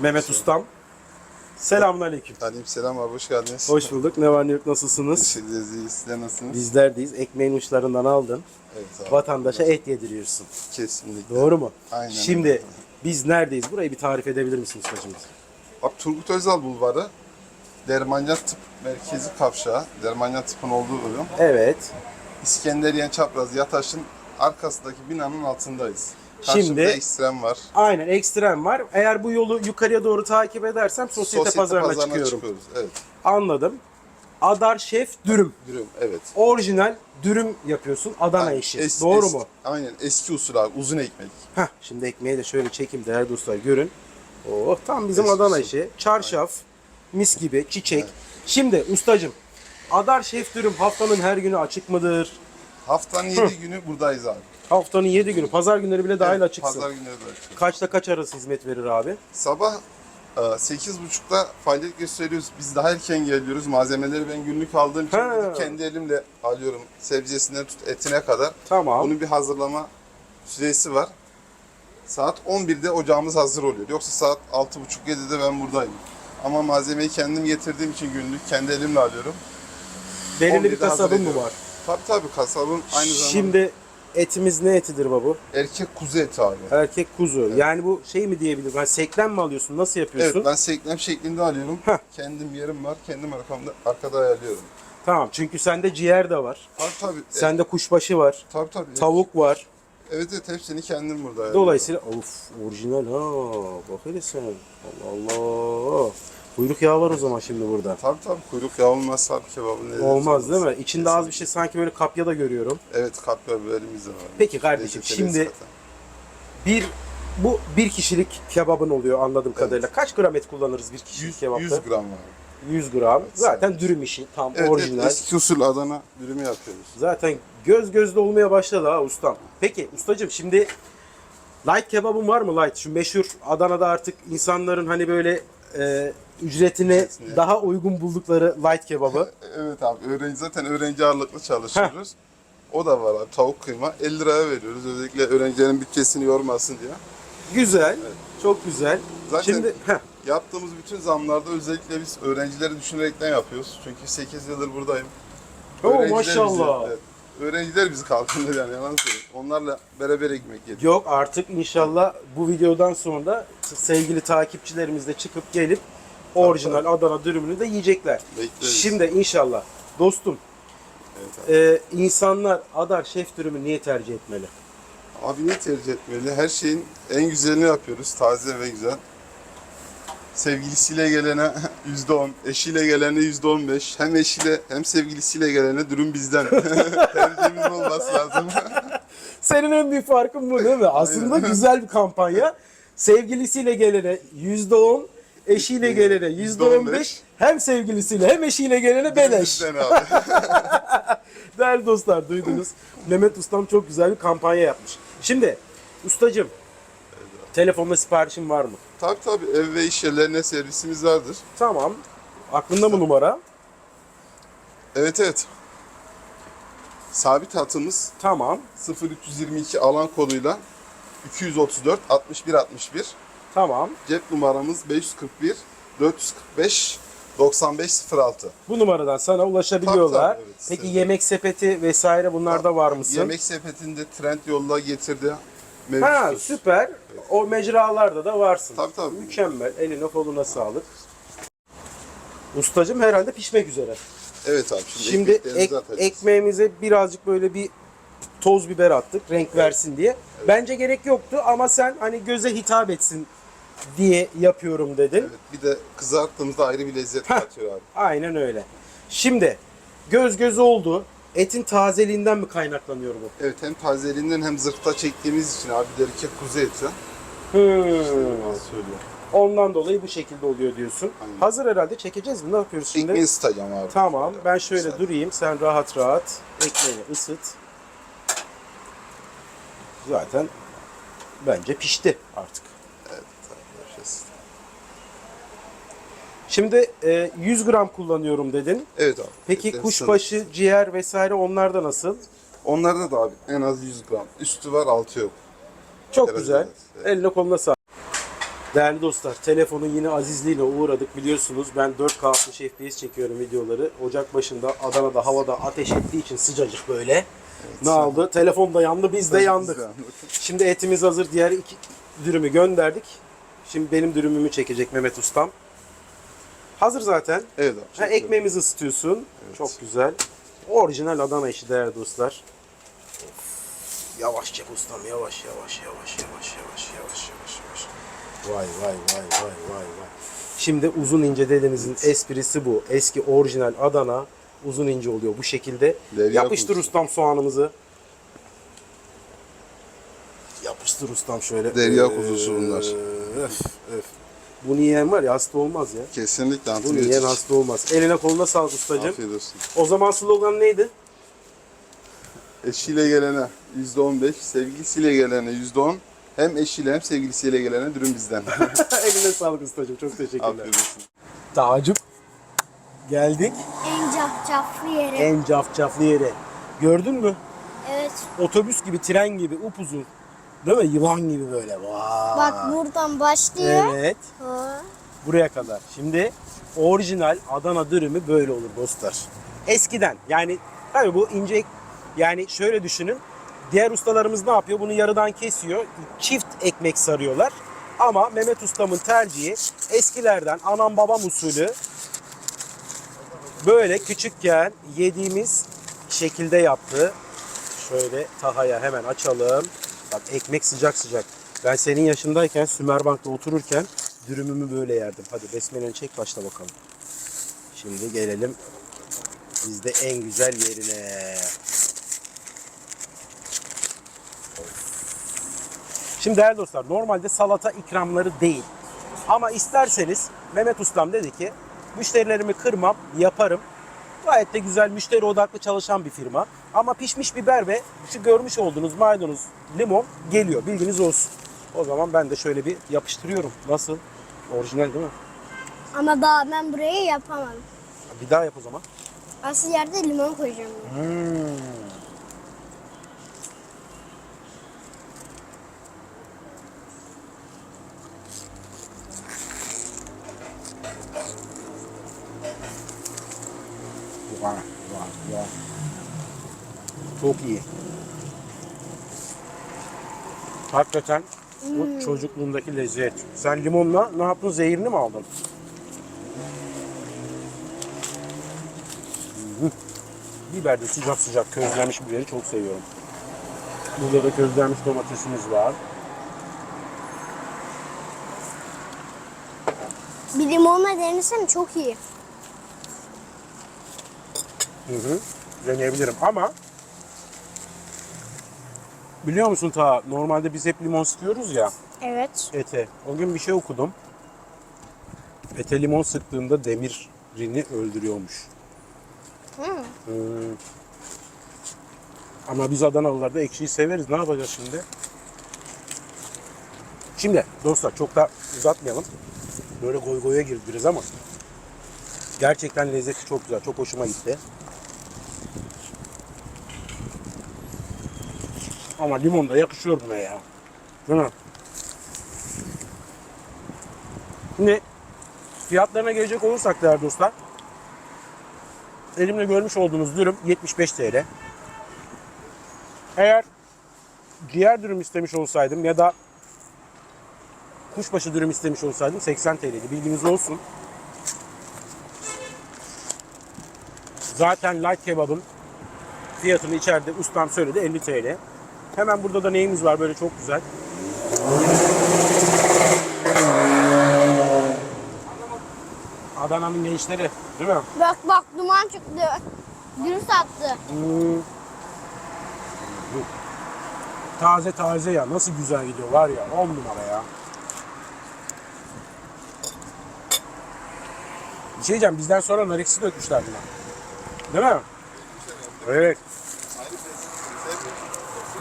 Mehmet Ustam. Selamünaleyküm. Aleyküm selam abi hoş geldiniz. Hoş bulduk. Ne var ne yok nasılsınız? Teşekkür ederiz. Sizler nasılsınız? Bizlerdeyiz. Ekmeğin uçlarından aldın. Evet abi. Vatandaşa et yediriyorsun. Kesinlikle. Doğru mu? Aynen Şimdi öyle. biz neredeyiz? Burayı bir tarif edebilir misin ustacığım? Abi Turgut Özal Bulvarı. Dermancan Tıp Merkezi Kavşağı. Dermancan Tıp'ın olduğu bölüm. Evet. İskenderiye Çapraz Yataş'ın arkasındaki binanın altındayız. Karşımda Şimdi- ekstrem var. Aynen ekstrem var. Eğer bu yolu yukarıya doğru takip edersem sosyete, pazarına, çıkıyorum. çıkıyoruz. Evet. Anladım. Adar Şef Dürüm. Dürüm. Evet. Orijinal dürüm yapıyorsun. Adana Aynen. işi. Es- Doğru es- mu? Aynen. Eski usul abi. Uzun ekmek. Heh, şimdi ekmeği de şöyle çekeyim değerli dostlar görün. Oh tam bizim Eski Adana usul. işi. Çarşaf, mis gibi, çiçek. Şimdi ustacım, Adar Şef Dürüm haftanın her günü açık mıdır? Haftanın Haftanın 7 günü buradayız abi. Haftanın 7 günü, pazar günleri bile dahil Evet, açıksın. Pazar günleri de açık. Kaçta kaç arası hizmet verir abi? Sabah e, 8.30'da faaliyet gösteriyoruz. Biz daha erken geliyoruz. Malzemeleri ben günlük aldığım için Ha. gidip kendi elimle alıyorum. Sebzesinden tut etine kadar. Tamam. Bunun bir hazırlama süresi var. Saat 11'de ocağımız hazır oluyor. Yoksa saat 6.30-7'de ben buradayım. Ama malzemeyi kendim getirdiğim için günlük kendi elimle alıyorum. Belirli bir 11'de hazır kasabın mı ediyorum. var? Tabii tabii kasabın aynı zamanda Şimdi etimiz ne etidir babu? erkek kuzu eti abi. Erkek kuzu. Yani bu şey mi diyebilirim? Hani seklem mi alıyorsun? Nasıl yapıyorsun? Evet ben seklem şeklinde alıyorum. Heh. Kendim yerim var. Kendim arkamda arkada ayarlıyorum. Tamam. Çünkü sende ciğer de var. Tabii tabii. Sende kuşbaşı var. Tabii tabii. Tavuk var. Evet evet hepsini kendim burada ayarlıyorum. Dolayısıyla of orijinal ha. Bak hele sen. Allah Allah. Kuyruk yağı var o zaman şimdi burada. Tabii tabii kuyruk yağı olmazsa kebabın lezzeti Olmaz değil mi? İçinde az bir şey sanki böyle kapya da görüyorum. Evet kapya biberimiz de var. Peki kardeşim, Lezzetli şimdi- zaten. Bir bu bir kişilik kebabın oluyor anladığım kadarıyla. Kaç gram et kullanırız bir kişilik 100, kebapta? 100 gram var. 100 gram. Zaten dürüm işi tam Evet, orijinal. evet eski usul Adana dürümü yapıyoruz. Zaten göz gözde olmaya başladı ha ustam. Peki ustacığım şimdi light kebabın var mı light? Şu meşhur Adana'da artık insanların hani böyle e, ücretine Ücretine. daha uygun buldukları light kebabı. Evet abi öğrenci zaten öğrenci ağırlıklı çalışıyoruz. O da var abi tavuk kıyma 50 liraya veriyoruz. Özellikle öğrencilerin bütçesini yormasın diye. Güzel. Çok güzel. Zaten- Şimdi heh, Yaptığımız bütün zamlarda özellikle biz öğrencileri düşünerekten yapıyoruz. Çünkü 8 yıldır buradayım. Oo, maşallah. Bizi, evet, öğrenciler bizi kalkındır yani yalan söyleyeyim. Onlarla beraber ekmek yedik. yok artık inşallah bu videodan sonra sevgili takipçilerimiz de çıkıp gelip orijinal Adana dürümünü de yiyecekler. Bekleriz. Şimdi inşallah dostum Evet abi. e, insanlar Adar Şef dürümü niye tercih etmeli? Abi ne tercih etmeli? Her şeyin en güzelini yapıyoruz. Taze ve güzel. Sevgilisiyle gelene %10, eşiyle gelene %15. Hem eşiyle hem sevgilisiyle gelene dürüm bizden. Tercihimiz olması lazım. Senin en büyük farkın bu değil mi? Aslında güzel bir kampanya. Sevgilisiyle gelene yüzde on, eşiyle gelene yüzde on beş, hem sevgilisiyle hem eşiyle gelene beleş. Değerli dostlar duydunuz. Mehmet Ustam çok güzel bir kampanya yapmış. Şimdi ustacım telefonda siparişin var mı? Tabii tabii ev ve iş yerlerine servisimiz vardır. Tamam. Aklında mı numara? Evet evet. Sabit hatımız Tamam. 0322 alan koduyla 234 61 61. Tamam. Cep numaramız 541 445 9506. Bu numaradan sana ulaşabiliyorlar. Tabii, tabii, evet. Peki Evet. yemek sepeti vesaire bunlarda var mısın? Yemek sepetinde trend yolla getirdi. Ha süper. O mecralarda da varsın. Tabii, tabii. Mükemmel. Eline koluna sağlık. Ustacım herhalde pişmek üzere. Evet abi şimdi, Şimdi ek- atacağız. ekmeğimize birazcık böyle bir toz biber attık renk versin diye. Bence gerek yoktu ama sen hani göze hitap etsin diye yapıyorum dedin. Evet, bir de kızarttığımızda ayrı bir lezzet katıyor abi. Aynen öyle. Şimdi göz göz oldu. Etin tazeliğinden mi kaynaklanıyor bu? Evet hem tazeliğinden hem zırhta çektiğimiz için abi derike kuzu eti. Hmm. Söylüyor. Ondan dolayı bu şekilde oluyor diyorsun. Aynen. Hazır herhalde çekeceğiz mi? Ne yapıyoruz şimdi? Ekmeği ısıtacağım abi. Tamam. Ben şöyle Güzel. durayım. Sen rahat rahat ekmeğini ısıt. Zaten bence pişti artık. Evet, görüşeceğiz. Şimdi e, 100 gram kullanıyorum dedin. Evet abi. Peki Etleri kuşbaşı, ciğer vesaire onlarda nasıl? sınır. Onlarda da abi en az 100 gram. Üstü var altı yok. Çok Evet, güzel. evet, evet. Eline koluna sağlık. Değerli dostlar, telefonun yine azizliğine uğradık biliyorsunuz. Ben 4K 60 FPS çekiyorum videoları. Ocak başında Adana'da havada ateş ettiği için sıcacık böyle. Ne oldu? Telefon da yandı, biz de yandık. Şimdi etimiz hazır. Diğer iki dürümü gönderdik. Şimdi benim dürümümü çekecek Mehmet Ustam. Hazır zaten. Evet abi. Ha, ekmeğimizi ısıtıyorsun. Çok güzel. Orijinal Adana işi değerli dostlar. Yavaş çek ustam yavaş yavaş yavaş yavaş yavaş yavaş yavaş yavaş. Vay vay vay vay vay vay. Şimdi uzun ince dedemizin esprisi bu. Eski orijinal Adana uzun ince oluyor bu şekilde. Derya Yapıştır kuzusu. ustam soğanımızı. Yapıştır ustam şöyle. Derya kuzusu bunlar. Öf, öf. Bunu yiyen var ya hasta olmaz ya. Kesinlikle Bunu yiyen antibiyotik. hasta olmaz. Eline koluna sağlık ustacığım. Afiyet olsun. O zaman slogan neydi? Eşiyle gelene %15, sevgilisiyle gelene %10. Hem eşiyle hem sevgilisiyle gelene dürüm bizden. Eline sağlık ustacığım. Çok teşekkürler. Afiyet olsun. Tacım. Geldik En cafcaflı yere. en cafcaflı yere. Gördün mü? Evet. Otobüs gibi, tren gibi, upuzun. Değil mi? Yılan gibi böyle. Vay. Bak buradan başlıyor. Evet. Ha. Buraya kadar. Şimdi orijinal Adana dürümü böyle olur dostlar. Eskiden yani tabii bu ince yani şöyle düşünün. Diğer ustalarımız ne yapıyor? Bunu yarıdan kesiyor. Çift ekmek sarıyorlar. Ama Mehmet ustamın tercihi eskilerden anam babam usulü böyle küçükken yediğimiz şekilde yaptı. Şöyle tahaya hemen açalım. Bak ekmek sıcak sıcak. Ben senin yaşındayken Sümerbank'ta otururken dürümümü böyle yerdim. Hadi besmeleni çek başla bakalım. Şimdi gelelim bizde en güzel yerine. Şimdi değerli dostlar normalde salata ikramları değil. Ama isterseniz Mehmet Ustam dedi ki müşterilerimi kırmam yaparım. Gayet de güzel müşteri odaklı çalışan bir firma. Ama pişmiş biber ve şu görmüş olduğunuz maydanoz, limon geliyor. Bilginiz olsun. O zaman ben de şöyle bir yapıştırıyorum. Nasıl? Orijinal değil mi? Ama daha ben burayı yapamam. Bir daha yap o zaman. Asıl yerde limon koyacağım. ben. Hmm. Vay, vay, vay. Çok iyi. Hakikaten o çocukluğundaki lezzet. Sen limonla ne yaptın? Zehirini mi aldın? Biber de sıcak sıcak közlenmiş biberi çok seviyorum. Burada da közlenmiş domatesimiz var. Bir limonla denesene çok iyi. Hı hı. Deneyebilirim ama biliyor musun ta normalde biz hep limon sıkıyoruz ya Evet. ete. O gün bir şey okudum. Ete limon sıktığında demirini öldürüyormuş. Hı. Hmm. Ama biz Adanalılar da ekşiyi severiz. Ne yapacağız şimdi? Şimdi dostlar çok da uzatmayalım. Böyle goy goya girdi biraz ama gerçekten lezzeti çok güzel. Çok hoşuma gitti. Ama limon da yakışıyor buna ya. Değil mi? Şimdi fiyatlarına gelecek olursak değerli dostlar. Elimde görmüş olduğunuz dürüm 75 TL. Eğer diğer dürüm istemiş olsaydım ya da kuşbaşı dürüm istemiş olsaydım 80 TL'ydi. Bilginiz olsun. Zaten light kebabın fiyatını içeride ustam söyledi 50 TL. Hemen burada da neyimiz var böyle çok güzel. Adana'nın gençleri değil mi? Bak bak duman çıktı. Gül sattı. Hmm. Taze taze ya nasıl güzel gidiyor var ya 10 numara ya. Bir şey diyeceğim bizden sonra nar ekşisi dökmüşler buna. Değil mi? Evet.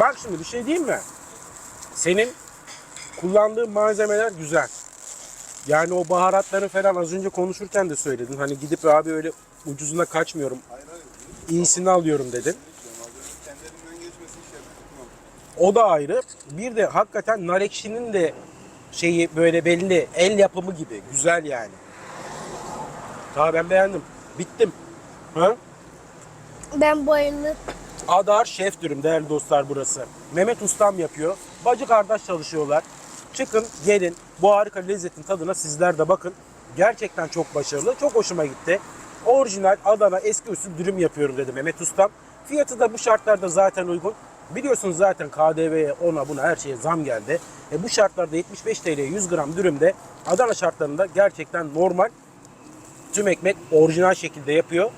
Bak şimdi bir şey diyeyim mi? Senin kullandığın malzemeler güzel. Yani o baharatları falan az önce konuşurken de söyledin. Hani gidip abi öyle ucuzuna kaçmıyorum. İyisini alıyorum dedin. O da ayrı. Bir de hakikaten nar ekşinin de şeyi böyle belli. El yapımı gibi. Güzel yani. Daha ben beğendim. Bittim. Ha? Ben bayıldım. Adar Şef Dürüm değerli dostlar burası. Mehmet Ustam yapıyor. Bacı kardeş çalışıyorlar. Çıkın gelin bu harika lezzetin tadına sizler de bakın. Gerçekten çok başarılı. Çok hoşuma gitti. Orijinal Adana eski usul dürüm yapıyorum dedi Mehmet Ustam. Fiyatı da bu şartlarda zaten uygun. Biliyorsunuz zaten KDV'ye ona buna her şeye zam geldi. E bu şartlarda 75 TL 100 gram dürümde Adana şartlarında gerçekten normal. Tüm ekmek orijinal şekilde yapıyor.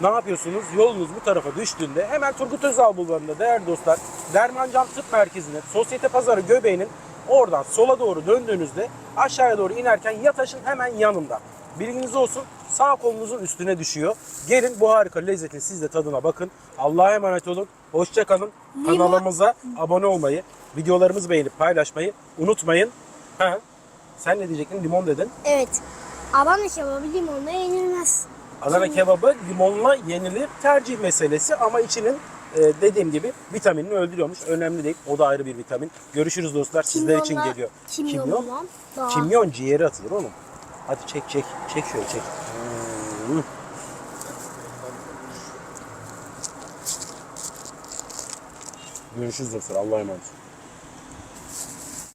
Ne yapıyorsunuz? Yolunuz bu tarafa düştüğünde hemen Turgut Özal Bulvarı'nda değerli dostlar Dermancan Tıp Merkezi'ne Sosyete Pazarı göbeğinin oradan sola doğru döndüğünüzde aşağıya doğru inerken Yataş'ın hemen yanında. Bilginiz olsun sağ kolunuzun üstüne düşüyor. Gelin bu harika lezzetin siz de tadına bakın. Allah'a emanet olun. Hoşçakalın. Kanalımıza abone olmayı, videolarımızı beğenip paylaşmayı unutmayın. Ha, sen ne diyecektin? Limon dedin. Evet. Adana kebabı limonla yenilmez. Adana kebabı limonla yenilir tercih meselesi ama içinin e, dediğim gibi vitaminini öldürüyormuş. Önemli değil. O da ayrı bir vitamin. Görüşürüz dostlar. Sizler için Kimyonla- geliyor. Kimyonla daha. Kimyon ciğeri atılır oğlum. Hadi çek çek. Çek şöyle çek. Hmm. Görüşürüz dostlar. Allah'a emanet.